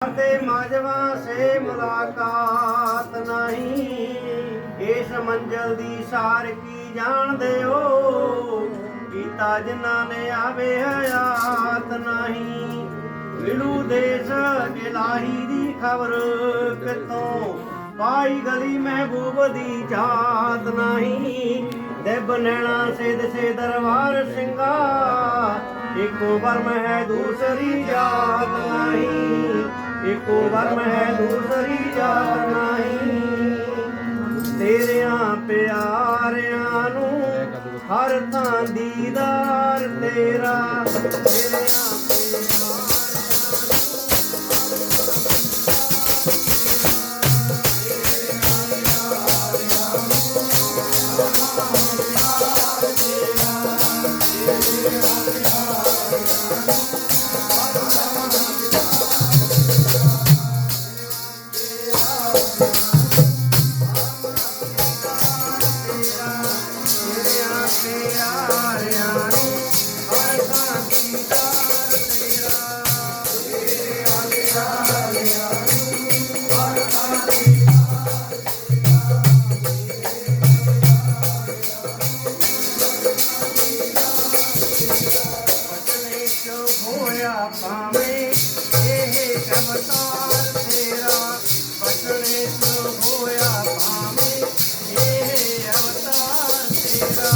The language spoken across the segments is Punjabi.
ਤੇ ਮਾਜਵਾ ਸੇ ਮੁਲਾਕਾਤ ਨਹੀਂ। ਇਸ ਮੰਜ਼ਲ ਦੀ ਸਾਰ ਕੀ ਜਾਣਦੇ ਹੋ? ਕੀਤਾ ਜਿਨ੍ਹਾਂ ਨੇ ਆਵੇ ਹਯਾਤ ਨਹੀਂ। ਮਿਲੂ ਦੇਸ ਇਲਾਹੀ ਦੀ ਖਬਰ ਕਿਤੋਂ ਪਾਈ ਗਲੀ ਮਹਿਬੂਬ ਦੀ ਜਾਤ ਨਹੀਂ। ਦੇਬ ਨੈਣਾ ਸੇ ਦਰਬਾਰ ਸਿੰਘਾ। ਇੱਕੋ ਵਰਮ ਹੈ ਦੂਸਰੀ ਜਾਤ ਨਹੀਂ। ਇੱਕੋ ਵਰਮ ਹੈ ਦੂਸਰੀ ਜਾਤ ਨਹੀਂ। ਤੇਰਿਆਂ ਪਿਆਰਿਆਂ ਨੂੰ ਹਰ ਥਾਂ ਦੀਦਾਰ ਤੇਰਾ। ਤੇਰਿਆਂ ਪਿਆਰਿਆਂ ਹੋਇਆ ਭਾਵੇਂ ਇਹ ਅਵਤਾਰ ਤੇਰਾ ਬਚਨੇ ਚੋ ਹੋਇਆ ਭਾਵੇਂ ਇਹ ਅਵਤਾਰ ਤੇਰਾ।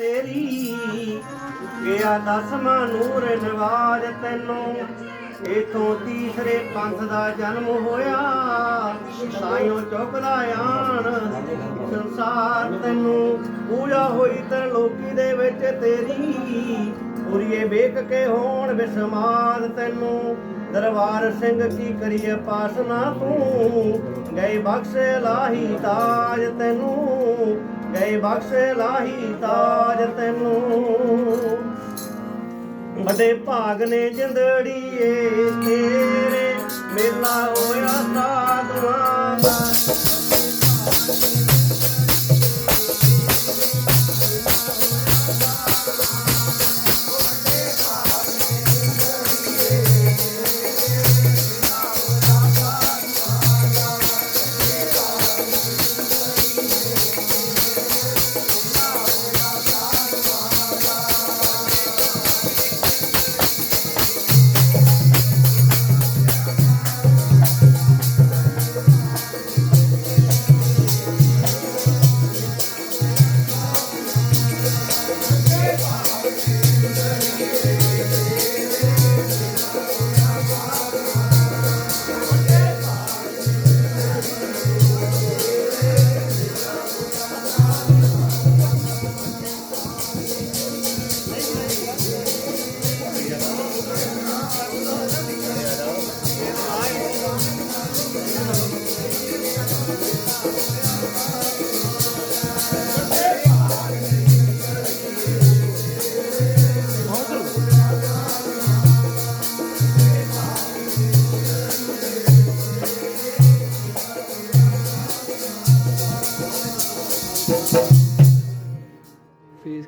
ਤੇਰੀ ਗਿਆ ਦਸਵਾਂ ਨੂਰ ਨਵਾਜ ਤੈਨੂੰ। ਇਥੋਂ ਤੀਸਰੇ ਪੰਥ ਦਾ ਜਨਮ ਹੋਇਆ। ਸਾਈਓ ਚੁੱਕਦਾ ਆਣ, ਸੰਸਾਰ ਤੈਨੂੰ ਪੂਜਾ ਹੋਈ ਤੇ ਲੋਕੀ ਦੇ ਵਿੱਚ ਤੇਰੀ। ਪੁਰੀਏ ਵੇਖ ਕੇ ਹੋਣ ਵਿਸਮਾਦ ਤੈਨੂੰ। ਦਰਬਾਰ ਸਿੰਘ ਕੀ ਕਰੀਏ ਪਾਸਨਾ ਤੂੰ। ਗਏ ਬਖਸ਼ ਲਾਹੀ ਤਾਜ ਤੈਨੂੰ। ਗਏ ਬਖਸ਼ੇ ਲਾਹੀ ਤਾਜ ਤੈਨੂੰ। ਵੱਡੇ ਭਾਗ ਨੇ ਜਿੰਦੜੀਏ ਤੇਰੇ ਮੇਲਾ ਹੋਇਆ ਸਾਧੂਆਂ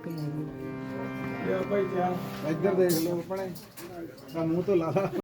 ਫੇਸ ਕਮਾਉਂਦੇ ਯਾ ਭਾਈ ਜਾ। ਇੱਧਰ ਦੇਖ ਲਓ ਆਪਣੇ। ਮੂੰਹ ਤੋਂ ਲਾ ਲਾ।